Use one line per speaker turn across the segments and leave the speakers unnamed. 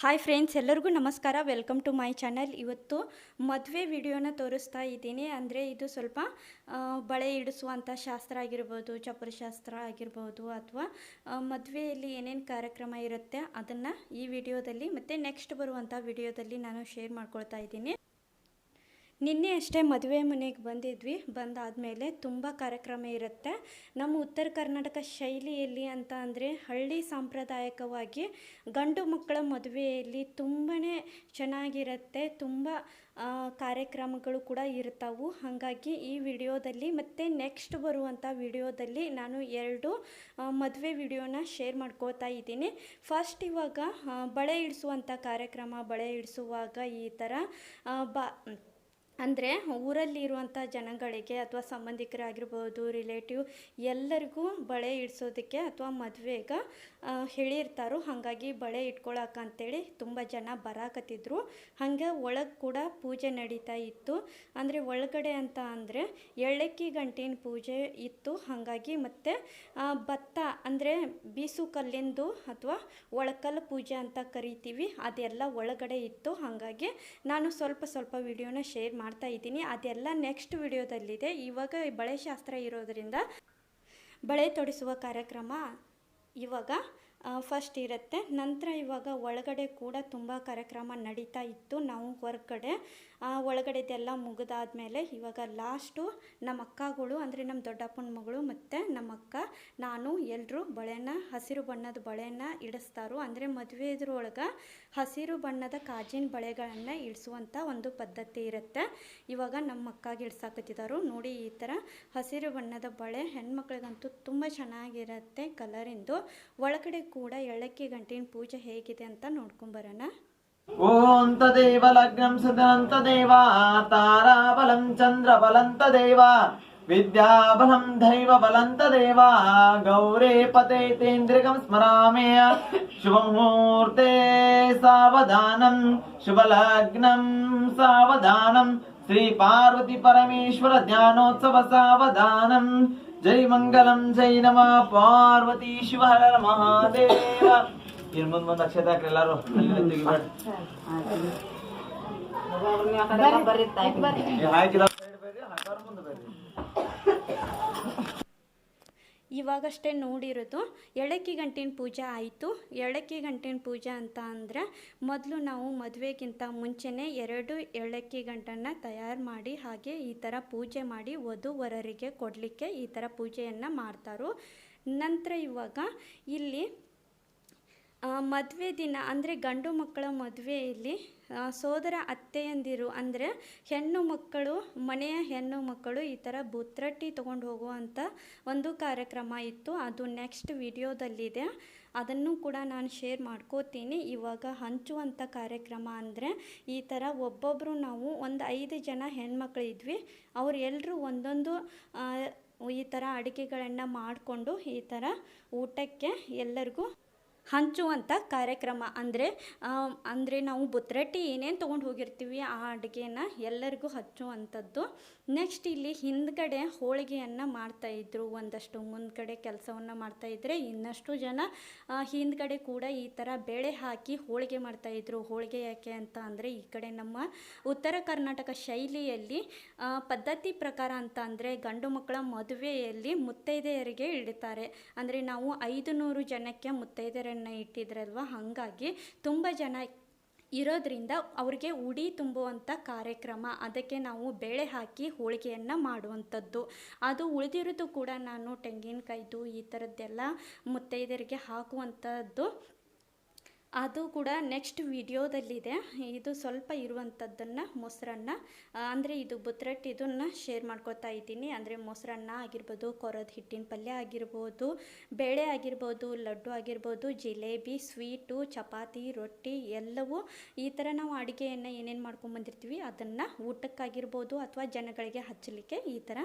Hi friends ಎಲ್ಲರಿಗೂ ನಮಸ್ಕಾರ. Welcome to my channel ಇವತ್ತು ಮದುವೆ ವಿಡಿಯೋನ ತೋರಿಸ್ತಾ ಇದ್ದೀನಿ. ಅಂದರೆ ಇದು ಸ್ವಲ್ಪ ಬಳೆ ಇಡಿಸುವಂಥ ಶಾಸ್ತ್ರ ಆಗಿರ್ಬೋದು ಚಪ್ಪರ ಶಾಸ್ತ್ರ ಆಗಿರ್ಬೋದು, ಅಥವಾ ಮದುವೆಯಲ್ಲಿ ಏನೇನು ಕಾರ್ಯಕ್ರಮ ಇರುತ್ತೆ, ಅದನ್ನು ಈ ವಿಡಿಯೋದಲ್ಲಿ ಮತ್ತು ನೆಕ್ಸ್ಟ್ ಬರುವಂಥ ವಿಡಿಯೋದಲ್ಲಿ ನಾನು ಶೇರ್ ಮಾಡ್ಕೊಳ್ತಾ ಇದ್ದೀನಿ. ನಿನ್ನೆ ಅಷ್ಟೇ ಮದುವೆ ಮನೆಗೆ ಬಂದಿದ್ವಿ. ಬಂದಾದಮೇಲೆ ತುಂಬ ಕಾರ್ಯಕ್ರಮ ಇರುತ್ತೆ. ನಮ್ಮ ಉತ್ತರ ಕರ್ನಾಟಕ ಶೈಲಿಯಲ್ಲಿ ಅಂತ ಅಂದರೆ ಹಳ್ಳಿ ಸಾಂಪ್ರದಾಯಿಕವಾಗಿ ಗಂಡು ಮಕ್ಕಳ ಮದುವೆಯಲ್ಲಿ ತುಂಬಾ ಚೆನ್ನಾಗಿರುತ್ತೆ. ತುಂಬ ಕಾರ್ಯಕ್ರಮಗಳು ಕೂಡ ಇರ್ತಾವು. ಹಾಗಾಗಿ ಈ ವಿಡಿಯೋದಲ್ಲಿ ಮತ್ತು ನೆಕ್ಸ್ಟ್ ಬರುವಂಥ ವಿಡಿಯೋದಲ್ಲಿ ನಾನು ಎರಡು ಮದುವೆ ವಿಡಿಯೋನ ಶೇರ್ ಮಾಡ್ಕೋತಾ ಇದ್ದೀನಿ. ಫಸ್ಟ್ ಇವಾಗ ಬಳೆ ಇಡಿಸುವಂಥ ಕಾರ್ಯಕ್ರಮ, ಬಳೆ ಇಡಿಸುವಾಗ ಈ ಥರ ಬಾ ಅಂದರೆ ಊರಲ್ಲಿರುವಂಥ ಜನಗಳಿಗೆ ಅಥವಾ ಸಂಬಂಧಿಕರಾಗಿರ್ಬೋದು ರಿಲೇಟಿವ್ ಎಲ್ಲರಿಗೂ ಬಳೆ ಇಡ್ಸೋದಕ್ಕೆ ಅಥವಾ ಮದುವೆಗೆ ಹೇಳಿರ್ತಾರೋ ಹಾಗಾಗಿ ಬಳೆ ಇಟ್ಕೊಳಕ್ಕೆ ಅಂತೇಳಿ ತುಂಬ ಜನ ಬರಾಕತ್ತಿದ್ರು. ಹಾಗೆ ಒಳಗೆ ಕೂಡ ಪೂಜೆ ನಡೀತಾ ಇತ್ತು. ಅಂದರೆ ಒಳಗಡೆ ಅಂತ ಅಂದರೆ ಎಳ್ಳಕ್ಕಿ ಗಂಟಿನ ಪೂಜೆ ಇತ್ತು. ಹಾಗಾಗಿ ಮತ್ತು ಭತ್ತ ಅಂದರೆ ಬೀಸು ಕಲ್ಲಿಂದು ಅಥವಾ ಒಳಕಲ್ಲು ಪೂಜೆ ಅಂತ ಕರಿತೀವಿ. ಅದೆಲ್ಲ ಒಳಗಡೆ ಇತ್ತು. ಹಾಗಾಗಿ ನಾನು ಸ್ವಲ್ಪ ಸ್ವಲ್ಪ ವಿಡಿಯೋನ ಶೇರ್ ಮಾಡ್ತಾ ಇದ್ದೀನಿ. ಅದೆಲ್ಲ ನೆಕ್ಸ್ಟ್ ವಿಡಿಯೋದಲ್ಲಿದೆ. ಇವಾಗ ಬಳೆ ಶಾಸ್ತ್ರ ಇರೋದರಿಂದ ಬಳೆ ತೊಡಿಸುವ ಕಾರ್ಯಕ್ರಮ ಇವಾಗ ಫಸ್ಟ್ ಇರುತ್ತೆ. ನಂತರ ಇವಾಗ ಒಳಗಡೆ ಕೂಡ ತುಂಬ ಕಾರ್ಯಕ್ರಮ ನಡೀತಾ ಇತ್ತು. ನಾವು ಹೊರಗಡೆ ಒಳಗಡೆದೆಲ್ಲ ಮುಗಿದಾದ್ಮೇಲೆ ಇವಾಗ ಲಾಸ್ಟು ನಮ್ಮ ಅಕ್ಕಗಳು, ಅಂದರೆ ನಮ್ಮ ದೊಡ್ಡಪ್ಪನ ಮಗಳು ಮತ್ತು ನಮ್ಮ ಅಕ್ಕ, ನಾನು ಎಲ್ಲರೂ ಬಳೆನ, ಹಸಿರು ಬಣ್ಣದ ಬಳೆನ ಇಡಿಸ್ತಾರೋ. ಅಂದರೆ ಮದುವೆ ಇದ್ರೊಳಗೆ ಹಸಿರು ಬಣ್ಣದ ಕಾಜಿನ ಬಳೆಗಳನ್ನು ಇಡಿಸುವಂಥ ಒಂದು ಪದ್ಧತಿ ಇರುತ್ತೆ. ಇವಾಗ ನಮ್ಮ ಅಕ್ಕಾಗಿ ಇಡ್ಸಾಕತ್ತಿದ್ದಾರು ನೋಡಿ ಈ ಥರ ಹಸಿರು ಬಣ್ಣದ ಬಳೆ ಹೆಣ್ಮಕ್ಳಿಗಂತೂ ತುಂಬ ಚೆನ್ನಾಗಿರುತ್ತೆ ಕಲರಿಂದು ಒಳಗಡೆ ಕೂಡ ಎಳ್ಳಕ್ಕಿ ಗಂಟಿನ ಪೂಜೆ ಹೇಗಿದೆ ಅಂತ ನೋಡ್ಕೊಂಬರೋಣ
ఓంతదేవలగ్నం సుధనంతదేవ తారాబలం చంద్రబలంతదేవ విద్యాబలం దైవబలంతదేవ గౌరే పతే తేంద్రికం స్మరామే శుభముహూర్తే సావధానం శుభలగ్నం సావధానం శ్రీ పార్వతి పరమేశ్వర ధ్యానోత్సవ సావధానం జై మంగళం జై నమ పార్వతీ శివ మహాదేవ ಇನ್ ಮುಂದ್ ಮುಂದ್ ಅಕ್ಷತೆ ಹಾಕ್ರಿ ಎಲ್ಲಾರು.
ಇವಾಗಷ್ಟೇ ನೋಡಿರೋದು ಎಳಕ್ಕಿ ಗಂಟಿನ ಪೂಜೆ ಆಯಿತು. ಎಳಕ್ಕಿ ಗಂಟಿನ ಪೂಜೆ ಅಂತ ಅಂದರೆ ಮೊದಲು ನಾವು ಮದುವೆಗಿಂತ ಮುಂಚೆನೇ ಎರಡು ಎಳಕ್ಕಿ ಗಂಟನ್ನು ತಯಾರು ಮಾಡಿ ಹಾಗೆ ಈ ಥರ ಪೂಜೆ ಮಾಡಿ ವಧುವರರಿಗೆ ಕೊಡಲಿಕ್ಕೆ ಈ ಥರ ಪೂಜೆಯನ್ನು ಮಾಡ್ತಾರೋ. ನಂತರ ಇವಾಗ ಇಲ್ಲಿ ಮದುವೆ ದಿನ ಅಂದರೆ ಗಂಡು ಮಕ್ಕಳ ಮದುವೆಯಲ್ಲಿ ಸೋದರ ಅತ್ತೆಯಂದಿರು ಅಂದರೆ ಹೆಣ್ಣು ಮಕ್ಕಳು, ಮನೆಯ ಹೆಣ್ಣು ಮಕ್ಕಳು ಈ ಥರ ಬುತ್ರಟ್ಟಿ ತೊಗೊಂಡು ಹೋಗುವಂಥ ಒಂದು ಕಾರ್ಯಕ್ರಮ ಇತ್ತು. ಅದು ನೆಕ್ಸ್ಟ್ ವಿಡಿಯೋದಲ್ಲಿದೆ. ಅದನ್ನು ಕೂಡ ನಾನು ಶೇರ್ ಮಾಡ್ಕೋತೀನಿ. ಇವಾಗ ಹಂಚುವಂಥ ಕಾರ್ಯಕ್ರಮ ಅಂದರೆ ಈ ಥರ ಒಬ್ಬೊಬ್ಬರು ನಾವು ಒಂದು ಐದು ಜನ ಹೆಣ್ಮಕ್ಳು ಇದ್ವಿ ಅವ್ರು ಎಲ್ಲರೂ ಒಂದೊಂದು ಈ ಥರ ಅಡುಗೆಗಳನ್ನು ಮಾಡಿಕೊಂಡು ಈ ಥರ ಊಟಕ್ಕೆ ಎಲ್ಲರಿಗೂ ಹಂಚುವಂಥ ಕಾರ್ಯಕ್ರಮ. ಅಂದರೆ ಅಂದರೆ ನಾವು ಬುತ್ರಟ್ಟಿ ಏನೇನು ತೊಗೊಂಡು ಹೋಗಿರ್ತೀವಿ ಆ ಅಡುಗೆನ ಎಲ್ಲರಿಗೂ ಹಚ್ಚುವಂಥದ್ದು ನೆಕ್ಸ್ಟ್ ಇಲ್ಲಿ ಹಿಂದ್ಗಡೆ ಹೋಳಿಗೆಯನ್ನು ಮಾಡ್ತಾಯಿದ್ರು ಒಂದಷ್ಟು ಮುಂದ್ಗಡೆ ಕೆಲಸವನ್ನು ಮಾಡ್ತಾಯಿದ್ರೆ ಇನ್ನಷ್ಟು ಜನ ಹಿಂದ್ಗಡೆ ಕೂಡ ಈ ಥರ ಬೇಳೆ ಹಾಕಿ ಹೋಳಿಗೆ ಮಾಡ್ತಾಯಿದ್ರು ಹೋಳಿಗೆ ಯಾಕೆ ಅಂತ ಅಂದರೆ, ಈ ಕಡೆ ನಮ್ಮ ಉತ್ತರ ಕರ್ನಾಟಕ ಶೈಲಿಯಲ್ಲಿ ಪದ್ಧತಿ ಪ್ರಕಾರ ಅಂತ ಅಂದರೆ ಗಂಡು ಮಕ್ಕಳ ಮದುವೆಯಲ್ಲಿ ಮುತ್ತೈದೆಯರಿಗೆ ಇಡ್ತಾರೆ. ಅಂದರೆ ನಾವು ಐದು ನೂರು ಜನಕ್ಕೆ ಮುತ್ತೈದೆಯರನ್ನು ಇಟ್ಟಿದ್ರಲ್ವ? ಹಾಗಾಗಿ ತುಂಬ ಜನ ಇರೋದ್ರಿಂದ ಅವ್ರಿಗೆ ಉಡಿ ತುಂಬುವಂಥ ಕಾರ್ಯಕ್ರಮ, ಅದಕ್ಕೆ ನಾವು ಬೇಳೆ ಹಾಕಿ ಹೋಳಿಗೆಯನ್ನು ಮಾಡುವಂಥದ್ದು. ಅದು ಉಳಿದಿರೋದು ಕೂಡ ನಾನು ತೆಂಗಿನಕಾಯ್ದು ಈ ಥರದ್ದೆಲ್ಲ ಮುತ್ತೈದೆಯರಿಗೆ ಹಾಕುವಂಥದ್ದು. ಅದು ಕೂಡ ನೆಕ್ಸ್ಟ್ ವಿಡಿಯೋದಲ್ಲಿದೆ. ಇದು ಸ್ವಲ್ಪ ಇರುವಂಥದ್ದನ್ನು ಮೊಸರನ್ನ ಅಂದರೆ ಇದು ಬುತ್ರಟ್ ಇದನ್ನು ಶೇರ್ ಮಾಡ್ಕೊತಾ ಇದ್ದೀನಿ. ಅಂದರೆ ಮೊಸರನ್ನ ಆಗಿರ್ಬೋದು, ಕೊರದ ಹಿಟ್ಟಿನ ಪಲ್ಯ ಆಗಿರ್ಬೋದು, ಬೇಳೆ ಆಗಿರ್ಬೋದು, ಲಡ್ಡು ಆಗಿರ್ಬೋದು, ಜಿಲೇಬಿ, ಸ್ವೀಟು, ಚಪಾತಿ, ರೊಟ್ಟಿ ಎಲ್ಲವೂ ಈ ಥರ ನಾವು ಅಡುಗೆಯನ್ನು ಏನೇನು ಮಾಡ್ಕೊಂಬಂದಿರ್ತೀವಿ ಅದನ್ನು ಊಟಕ್ಕಾಗಿರ್ಬೋದು ಅಥವಾ ಜನಗಳಿಗೆ ಹಚ್ಚಲಿಕ್ಕೆ ಈ ಥರ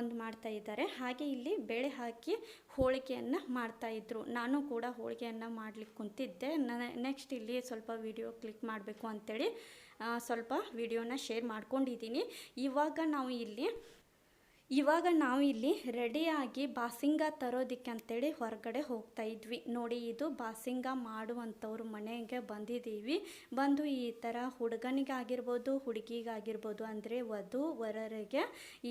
ಒಂದು ಮಾಡ್ತಾ ಇದ್ದಾರೆ. ಹಾಗೆ ಇಲ್ಲಿ ಬೇಳೆ ಹಾಕಿ ಹೋಳಿಗೆಯನ್ನು ಮಾಡ್ತಾಯಿದ್ರು ನಾನು ಕೂಡ ಹೋಳಿಗೆಯನ್ನು ಮಾಡಲಿಕ್ಕೆ ಕುಂತಿದ್ದೆ. ನೆಕ್ಸ್ಟ್ ಇಲ್ಲಿ ಸ್ವಲ್ಪ ವಿಡಿಯೋ ಕ್ಲಿಕ್ ಮಾಡಬೇಕು ಅಂಥೇಳಿ ಸ್ವಲ್ಪ ವಿಡಿಯೋನ ಶೇರ್ ಮಾಡ್ಕೊಂಡಿದ್ದೀನಿ. ಇವಾಗ ನಾವು ಇಲ್ಲಿ ಇವಾಗ ನಾವು ಇಲ್ಲಿ ರೆಡಿಯಾಗಿ ಬಾಸಿಂಗ ತರೋದಕ್ಕೆ ಅಂತೇಳಿ ಹೊರಗಡೆ ಹೋಗ್ತಾ ಇದ್ವಿ. ನೋಡಿ, ಇದು ಬಾಸಿಂಗ ಮಾಡುವಂಥವ್ರ ಮನೆಗೆ ಬಂದಿದ್ದೀವಿ. ಬಂದು ಈ ಥರ ಹುಡುಗನಿಗಾಗಿರ್ಬೋದು, ಹುಡುಗಿಗಾಗಿರ್ಬೋದು ಅಂದರೆ ವಧು, ವರರಿಗೆ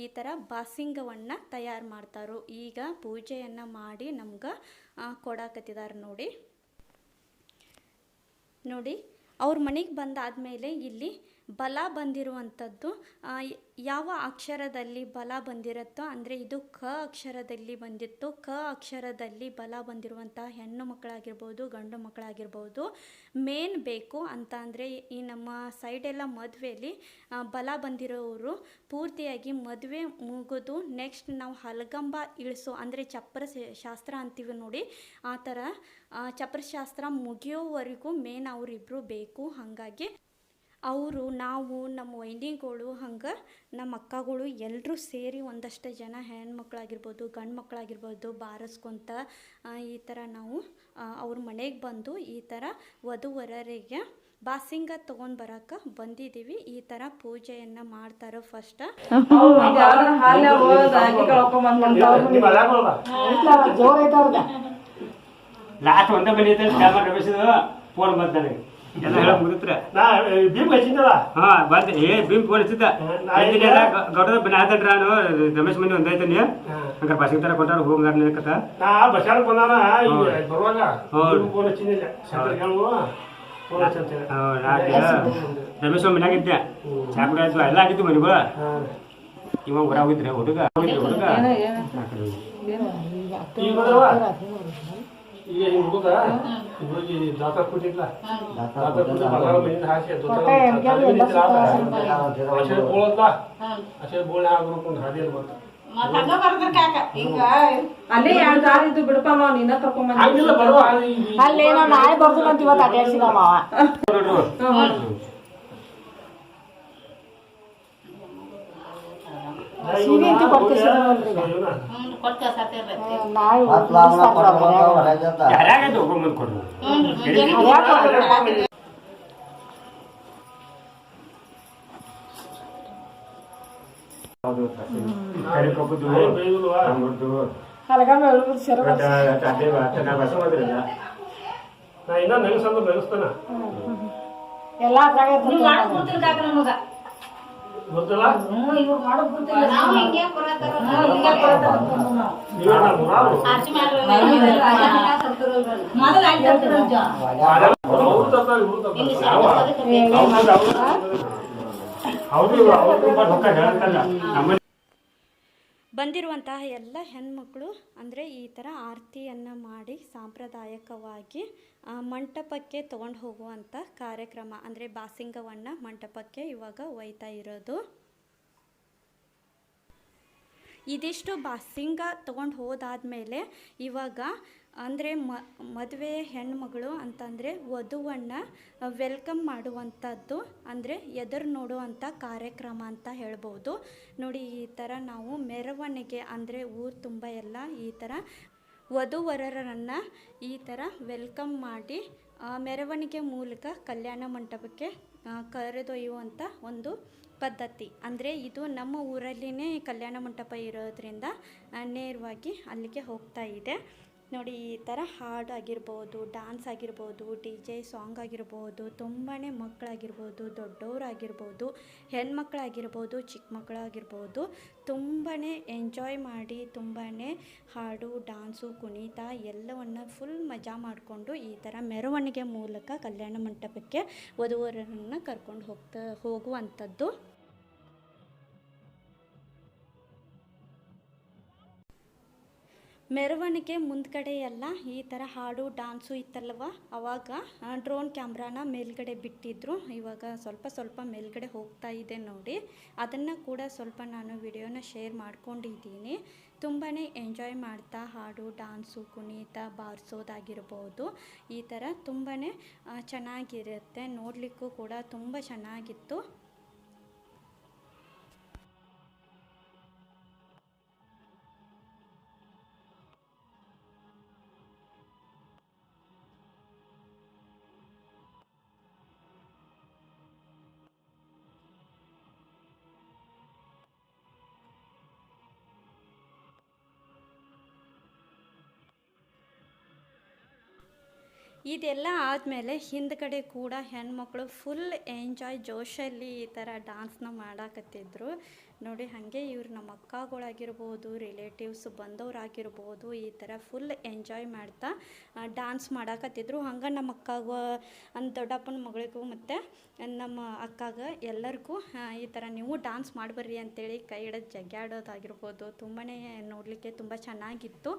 ಈ ಥರ ಬಾಸಿಂಗವನ್ನು ತಯಾರು ಮಾಡ್ತಾರೋ. ಈಗ ಪೂಜೆಯನ್ನು ಮಾಡಿ ನಮ್ಗೆ ಕೊಡಾಕತ್ತಿದ್ದಾರೆ ನೋಡಿ. ನೋಡಿ, ಅವ್ರ ಮನೆಗೆ ಬಂದಾದ ಮೇಲೆ ಇಲ್ಲಿ ಬಲ ಬಂದಿರುವಂಥದ್ದು ಯಾವ ಅಕ್ಷರದಲ್ಲಿ ಬಲ ಬಂದಿರುತ್ತೋ, ಅಂದರೆ ಇದು ಕ ಅಕ್ಷರದಲ್ಲಿ ಬಂದಿತ್ತು, ಕ ಅಕ್ಷರದಲ್ಲಿ ಬಲ ಬಂದಿರುವಂತಹ ಹೆಣ್ಣು ಮಕ್ಕಳಾಗಿರ್ಬೋದು, ಗಂಡು ಮಕ್ಕಳಾಗಿರ್ಬೋದು, ಮೇನ್ ಬೇಕು ಅಂತ ಅಂದರೆ ಈ ನಮ್ಮ ಸೈಡೆಲ್ಲ ಮದುವೆಯಲ್ಲಿ ಬಲ ಬಂದಿರೋರು ಪೂರ್ತಿಯಾಗಿ ಮದುವೆ ಮುಗಿದು ನೆಕ್ಸ್ಟ್ ನಾವು ಹಲಗಂಬ ಇಳಿಸೋ, ಅಂದರೆ ಚಪ್ರ ಶಾಸ್ತ್ರ ಅಂತೀವಿ ನೋಡಿ, ಆ ಥರ ಚಪ್ರಶಾಸ್ತ್ರ ಮುಗಿಯೋವರೆಗೂ ಮೇನ್ ಅವರಿಬ್ಬರು ಬೇಕು. ಹಾಗಾಗಿ ಅವರು ನಾವು ನಮ್ಮ ವೈನಿಗಳು ಹಂಗೆ ನಮ್ಮ ಅಕ್ಕಗಳು ಎಲ್ಲರೂ ಸೇರಿ ಒಂದಷ್ಟು ಜನ ಹೆಣ್ಮಕ್ಳಾಗಿರ್ಬೋದು ಗಂಡು ಮಕ್ಕಳಾಗಿರ್ಬೋದು ಬಾರಿಸ್ಕೊಂತ ಈ ಥರ ನಾವು ಅವ್ರ ಮನೆಗೆ ಬಂದು ಈ ಥರ ವಧುವರರಿಗೆ ಬಾಸಿಂಗ ತಗೊಂಡ್ ಬರಾಕ ಬಂದಿದೀವಿ. ಈ ತರ ಪೂಜೆಯನ್ನು ಮಾಡ್ತಾರ ಫಸ್ಟ್.
ಲಾಸ್ಟ್ ಒಂದೇ ಫೋನ್ ನನಗೆ ಎಲ್ಲ ಹೇಳಕ್ ಮುಗಿತ್ರ
ನಾ ಭೀಮ್ ಹಚ್ಚಿದ್ದಲ್ಲ
ಹಾ ಬಂದೆ. ಏ ಭೀಮ್ ಫೋನ್ ಹಚ್ಚಿದ್ದ ಗೌಡದ ನಾನು? ರಮೇಶ್ ಮನೆ ಒಂದ್ ಐತನಿ ಹಂಗಾರೆ ಬಸ್ಸಿಗೆ ತರ ಕೊಟ್ಟಾರ ಹೋಗ್ದಾರ ಕಥ?
ನಾ ಬಂದಾನ ಬರುವಾಗ. ಭೀಮ್ ಫೋನ್ ಹಚ್ಚಿದ್ದಿಲ್ಲ
ರಮೇಶ್ ಮನ್ಯಾಗ ಇದ್ದೆ ಚಾಕುಡಿ ಆಯ್ತು ಎಲ್ಲ ಆಗಿತ್ತು ಮನೆಗಳು ಇವ ಹೊರ ಹೋಗಿದ್ರೆ ಹುಡುಗ. ಹುಡುಗ ಕಡೆ.
ಈಗ ಹಿಂಗ್ ಕೊಟ್ಟು ಮನೆಯಿಂದ ಬೋಳ ಆಗ್ಬೇಕು ಬಂತ.
ಅಲ್ಲೇ ಎರಡ್ ದಾರಿ ಇದ್ದು ಬಿಡಪ್ಪ ಮಾವ ನೀನ ಕರ್ಕೊಂಡ್ ಬಂದಿ
ಹಂಗಿಲ್ಲ ಬರುವ.
ಅಲ್ಲೇ ನಾವ್ ನಾಳೆ ಬರ್ದಿಲ್ಲ ಅಂತ ಇವತ್ತು ಅಡ್ಯಾಡ್ಸಿದ ಮಾವ. ಸೀರೆ ಅಂತೂ ಕೊಡ್ತೀವಿ ಹಲಗಮ್ಮ ಎಳ್ದು ಸೆರ
ಮತ್ತೆ ಅದೇ ಮತ್ತೆ ನಾವು ಬಸ್ ಹೋದ್ರಲ್ಲ
ನಾ ಇನ್ನ ನೆನೆಸಂದ್ರೆ ನೆನೆಸ್ತಾನ
ಎಲ್ಲಾ ಅದ್ರಾಗ ಇರ್ತೈತಿ
ಗೊತ್ತಲ್ಲ ನೀವೇ. ನಾ ಮುರಾರು ಅವ್ರು ತರ್ತಾರೆ ಇವ್ರು
ಹೌದು ಅವರು ತುಂಬ ದುಃಖ ಹೇಳ್ತಲ್ಲ ನಮ್ಮ
ಬಂದಿರುವಂತಹ ಎಲ್ಲ ಹೆಣ್ಮಕ್ಳು ಅಂದರೆ ಈ ಥರ ಆರತಿಯನ್ನು ಮಾಡಿ ಸಾಂಪ್ರದಾಯಿಕವಾಗಿ ಮಂಟಪಕ್ಕೆ ತೊಗೊಂಡು ಹೋಗುವಂಥ ಕಾರ್ಯಕ್ರಮ ಅಂದರೆ ಬಾಸಿಂಗವನ್ನು ಮಂಟಪಕ್ಕೆ ಇವಾಗ ಒಯ್ತಾ ಇರೋದು. ಇದಿಷ್ಟು ಬಾಸಿಂಗ ತೊಗೊಂಡು ಹೋದಾದಮೇಲೆ ಇವಾಗ ಅಂದರೆ ಮ, ಮದುವೆ ಹೆಣ್ಮಗಳು ಅಂತಂದರೆ ವಧುವನ್ನು ವೆಲ್ಕಮ್ ಮಾಡುವಂಥದ್ದು, ಅಂದರೆ ಎದುರು ನೋಡುವಂಥ ಕಾರ್ಯಕ್ರಮ ಅಂತ ಹೇಳ್ಬೋದು. ನೋಡಿ, ಈ ಥರ ನಾವು ಮೆರವಣಿಗೆ ಅಂದರೆ ಊರು ತುಂಬ ಎಲ್ಲ ಈ ಥರ ವಧುವರರನ್ನು ಈ ಥರ ವೆಲ್ಕಮ್ ಮಾಡಿ ಮೆರವಣಿಗೆ ಮೂಲಕ ಕಲ್ಯಾಣ ಮಂಟಪಕ್ಕೆ ಕರೆದೊಯ್ಯುವಂಥ ಒಂದು ಪದ್ಧತಿ. ಅಂದರೆ ಇದು ನಮ್ಮ ಊರಲ್ಲಿನೇ ಕಲ್ಯಾಣ ಮಂಟಪ ಇರೋದರಿಂದ ನೇರವಾಗಿ ಅಲ್ಲಿಗೆ ಹೋಗ್ತಾ ಇದೆ. ನೋಡಿ, ಈ ಥರ ಹಾಡು ಆಗಿರ್ಬೋದು, ಡ್ಯಾನ್ಸ್ ಆಗಿರ್ಬೋದು, ಡಿ ಜೆ ಸಾಂಗ್ ಆಗಿರ್ಬೋದು ತುಂಬಾ ಮಕ್ಕಳಾಗಿರ್ಬೋದು ದೊಡ್ಡವರಾಗಿರ್ಬೋದು, ಹೆಣ್ಮಕ್ಳಾಗಿರ್ಬೋದು, ಚಿಕ್ಕ ಮಕ್ಕಳಾಗಿರ್ಬೋದು ತುಂಬಾ ಎಂಜಾಯ್ ಮಾಡಿ ತುಂಬಾ ಹಾಡು, ಡ್ಯಾನ್ಸು, ಕುಣಿತ ಎಲ್ಲವನ್ನು ಫುಲ್ ಮಜಾ ಮಾಡಿಕೊಂಡು ಈ ಥರ ಮೆರವಣಿಗೆ ಮೂಲಕ ಕಲ್ಯಾಣ ಮಂಟಪಕ್ಕೆ ವಧುವರರನ್ನು ಕರ್ಕೊಂಡು ಹೋಗ್ತಾ ಹೋಗುವಂಥದ್ದು. ಮೆರವಣಿಗೆ ಮುಂದ್ಗಡೆ ಎಲ್ಲ ಈ ಥರ ಹಾಡು ಡಾನ್ಸು ಇತ್ತಲ್ವ? ಅವಾಗ ಡ್ರೋನ್ ಕ್ಯಾಮ್ರಾನ ಮೇಲ್ಗಡೆ ಬಿಟ್ಟಿದ್ರು. ಇವಾಗ ಸ್ವಲ್ಪ ಸ್ವಲ್ಪ ಮೇಲ್ಗಡೆ ಹೋಗ್ತಾ ಇದೆ ನೋಡಿ. ಅದನ್ನು ಕೂಡ ಸ್ವಲ್ಪ ನಾನು ವಿಡಿಯೋನ ಶೇರ್ ಮಾಡ್ಕೊಂಡಿದ್ದೀನಿ. ತುಂಬಾ ಎಂಜಾಯ್ ಮಾಡ್ತಾ ಹಾಡು ಡಾನ್ಸು ಕುಣಿತ, ಬಾರಿಸೋದಾಗಿರ್ಬೋದು. ಈ ಥರ ತುಂಬಾ ಚೆನ್ನಾಗಿರುತ್ತೆ. ನೋಡಲಿಕ್ಕೂ ಕೂಡ ತುಂಬ ಚೆನ್ನಾಗಿತ್ತು. ಇದೆಲ್ಲ ಆದಮೇಲೆ ಹಿಂದ್ಗಡೆ ಕೂಡ ಹೆಣ್ಮಕ್ಳು ಫುಲ್ ಎಂಜಾಯ್ ಜೋಶಲ್ಲಿ ಈ ಥರ ಡಾನ್ಸ್ನ ಮಾಡಾಕತ್ತಿದ್ರು. ನೋಡಿ, ಹಾಗೆ ಇವ್ರು ನಮ್ಮ ಅಕ್ಕಗಳಾಗಿರ್ಬೋದು ರಿಲೇಟಿವ್ಸ್ ಬಂದವರಾಗಿರ್ಬೋದು ಈ ಥರ ಫುಲ್ ಎಂಜಾಯ್ ಮಾಡ್ತಾ ಡಾನ್ಸ್ ಮಾಡಾಕತ್ತಿದ್ರು. ಹಂಗೆ ನಮ್ಮ ಅಕ್ಕಗ ನನ್ನ ದೊಡ್ಡಪ್ಪನ ಮಗಳಿಗೂ ಮತ್ತು ನಮ್ಮ ಅಕ್ಕಾಗ ಎಲ್ಲರಿಗೂ ಈ ಥರ ನೀವು ಡಾನ್ಸ್ ಮಾಡಬರ್ರಿ ಅಂತೇಳಿ ಕೈ ಹಿಡಿದು ಜಗ್ಗಾಡೋದಾಗಿರ್ಬೋದು ತುಂಬಾ ನೋಡಲಿಕ್ಕೆ ತುಂಬ ಚೆನ್ನಾಗಿತ್ತು.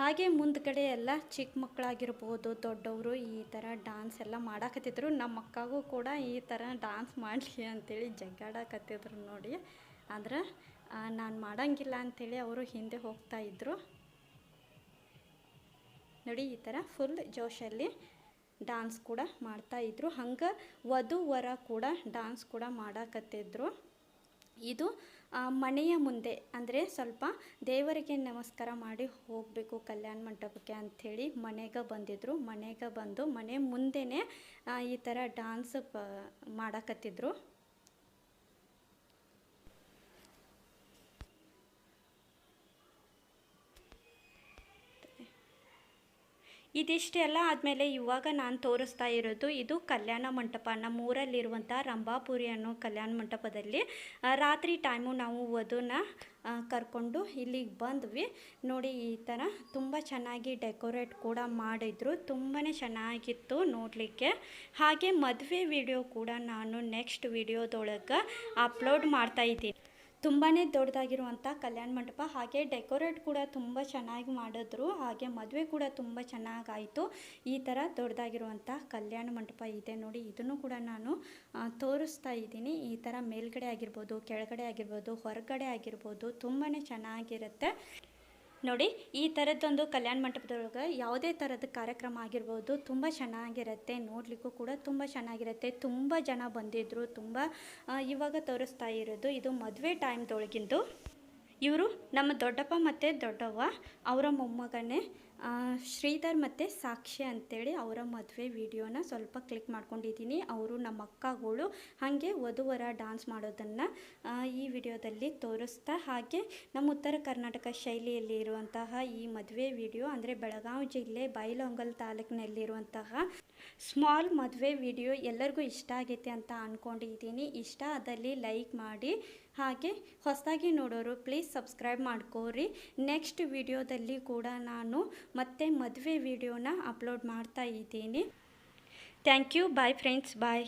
ಹಾಗೆ ಮುಂದ್ಗಡೆ ಎಲ್ಲ ಚಿಕ್ಕ ಮಕ್ಕಳಾಗಿರ್ಬೋದು, ದೊಡ್ಡವರು ಈ ಥರ ಡಾನ್ಸ್ ಎಲ್ಲ ಮಾಡಾಕತ್ತಿದ್ರು. ನಮ್ಮ ಅಕ್ಕಗೂ ಕೂಡ ಈ ಥರ ಡಾನ್ಸ್ ಮಾಡಲಿ ಅಂಥೇಳಿ ಜಗ್ಗಾಡಕತ್ತಿದ್ರು ನೋಡಿ. ಆದ್ರೆ ನಾನು ಮಾಡಂಗಿಲ್ಲ ಅಂಥೇಳಿ ಅವರು ಹಿಂದೆ ಹೋಗ್ತಾ ಇದ್ರು. ನೋಡಿ, ಈ ಥರ ಫುಲ್ ಜೋಶಲ್ಲಿ ಡಾನ್ಸ್ ಕೂಡ ಮಾಡ್ತಾ ಇದ್ರು. ಹಂಗೆ ವಧು ವರ ಕೂಡ ಡಾನ್ಸ್ ಕೂಡ ಮಾಡಾಕತ್ತಿದ್ರು. ಇದು ಮನೆಯ ಮುಂದೆ ಅಂದರೆ ಸ್ವಲ್ಪ ದೇವರಿಗೆ ನಮಸ್ಕಾರ ಮಾಡಿ ಹೋಗಬೇಕು ಕಲ್ಯಾಣ ಮಂಟಪಕ್ಕೆ ಅಂಥೇಳಿ ಮನೆಗೆ ಬಂದಿದ್ದರು ಮನೆಗೆ ಬಂದು ಮನೆ ಮುಂದೆನೇ ಈ ಥರ ಡಾನ್ಸ್ ಮಾಡಾಕತ್ತಿದ್ರು. ಇದಿಷ್ಟೆಲ್ಲ ಆದಮೇಲೆ ಇವಾಗ ನಾನು ತೋರಿಸ್ತಾ ಇರೋದು ಇದು ಕಲ್ಯಾಣ ಮಂಟಪ. ನಮ್ಮೂರಲ್ಲಿರುವಂಥ ರಂಭಾಪುರಿ ಅನ್ನೋ ಕಲ್ಯಾಣ ಮಂಟಪದಲ್ಲಿ ರಾತ್ರಿ ಟೈಮು ನಾವು ವಧುನ ಕರ್ಕೊಂಡು ಇಲ್ಲಿಗೆ ಬಂದ್ವಿ. ನೋಡಿ, ಈ ಥರ ತುಂಬ ಚೆನ್ನಾಗಿ ಡೆಕೋರೇಟ್ ಕೂಡ ಮಾಡಿದ್ರು. ತುಂಬಾ ಚೆನ್ನಾಗಿತ್ತು ನೋಡಲಿಕ್ಕೆ. ಹಾಗೆ ಮದುವೆ ವಿಡಿಯೋ ಕೂಡ ನಾನು ನೆಕ್ಸ್ಟ್ ವಿಡಿಯೋದೊಳಗೆ ಅಪ್ಲೋಡ್ ಮಾಡ್ತಾ ಇದ್ದೀನಿ. ತುಂಬಾ ದೊಡ್ಡದಾಗಿರುವಂಥ ಕಲ್ಯಾಣ ಮಂಟಪ, ಹಾಗೆ ಡೆಕೋರೇಟ್ ಕೂಡ ತುಂಬ ಚೆನ್ನಾಗಿ ಮಾಡಿದ್ರು, ಹಾಗೆ ಮದುವೆ ಕೂಡ ತುಂಬ ಚೆನ್ನಾಗಾಯಿತು. ಈ ಥರ ದೊಡ್ಡದಾಗಿರುವಂಥ ಕಲ್ಯಾಣ ಮಂಟಪ ಇದೆ ನೋಡಿ, ಇದನ್ನು ಕೂಡ ನಾನು ತೋರಿಸ್ತಾ ಇದ್ದೀನಿ. ಈ ಥರ ಮೇಲ್ಗಡೆ ಆಗಿರ್ಬೋದು, ಕೆಳಗಡೆ ಆಗಿರ್ಬೋದು, ಹೊರಗಡೆ ಆಗಿರ್ಬೋದು ತುಂಬಾ ಚೆನ್ನಾಗಿರುತ್ತೆ. ನೋಡಿ, ಈ ಥರದ್ದೊಂದು ಕಲ್ಯಾಣ ಮಂಟಪದೊಳಗೆ ಯಾವುದೇ ಥರದ ಕಾರ್ಯಕ್ರಮ ಆಗಿರ್ಬೋದು, ತುಂಬ ಚೆನ್ನಾಗಿರುತ್ತೆ, ನೋಡಲಿಕ್ಕೂ ಕೂಡ ತುಂಬ ಚೆನ್ನಾಗಿರುತ್ತೆ, ತುಂಬ ಜನ ಬಂದಿದ್ದರು ತುಂಬ ಇವಾಗ ತೋರಿಸ್ತಾ ಇರೋದು ಇದು ಮದುವೆ ಟೈಮ್ದೊಳಗಿಂದು ಇವರು ನಮ್ಮ ದೊಡ್ಡಪ್ಪ ಮತ್ತು ದೊಡ್ಡವ್ವ, ಅವರ ಮೊಮ್ಮಗನೇ ಶ್ರೀಧರ್ ಮತ್ತು ಸಾಕ್ಷಿ ಅಂತೇಳಿ ಅವರ ಮದುವೆ ವಿಡಿಯೋನ ಸ್ವಲ್ಪ ಕ್ಲಿಕ್ ಮಾಡ್ಕೊಂಡಿದ್ದೀನಿ. ಅವರು ನಮ್ಮ ಅಕ್ಕಗಳು ಹಾಗೆ ವಧುವರ ಡಾನ್ಸ್ ಮಾಡೋದನ್ನು ಈ ವಿಡಿಯೋದಲ್ಲಿ ತೋರಿಸ್ತಾ ಹಾಗೆ ನಮ್ಮ ಉತ್ತರ ಕರ್ನಾಟಕ ಶೈಲಿಯಲ್ಲಿ ಇರುವಂತಹ ಈ ಮದುವೆ ವಿಡಿಯೋ, ಅಂದರೆ ಬೆಳಗಾವಿ ಜಿಲ್ಲೆ ಬೈಲೊಂಗಲ್ ತಾಲೂಕಿನಲ್ಲಿರುವಂತಹ ಸ್ಮಾಲ್ ಮದುವೆ ವಿಡಿಯೋ ಎಲ್ಲರಿಗೂ ಇಷ್ಟ ಆಗೈತೆ ಅಂತ ಅಂದ್ಕೊಂಡಿದ್ದೀನಿ ಇಷ್ಟ ಆದಲ್ಲಿ ಲೈಕ್ ಮಾಡಿ ಹಾಗೆ ಹೊಸದಾಗಿ ನೋಡೋರು ಪ್ಲೀಸ್ ಸಬ್ಸ್ಕ್ರೈಬ್ ಮಾಡ್ಕೋರಿ. ನೆಕ್ಸ್ಟ್ ವಿಡಿಯೋದಲ್ಲಿ ಕೂಡ ನಾನು ಮತ್ತೆ ಮದುವೆ ವಿಡಿಯೋನ ಅಪ್ಲೋಡ್ ಮಾಡ್ತಾ ಇದ್ದೀನಿ. Thank you bye friends bye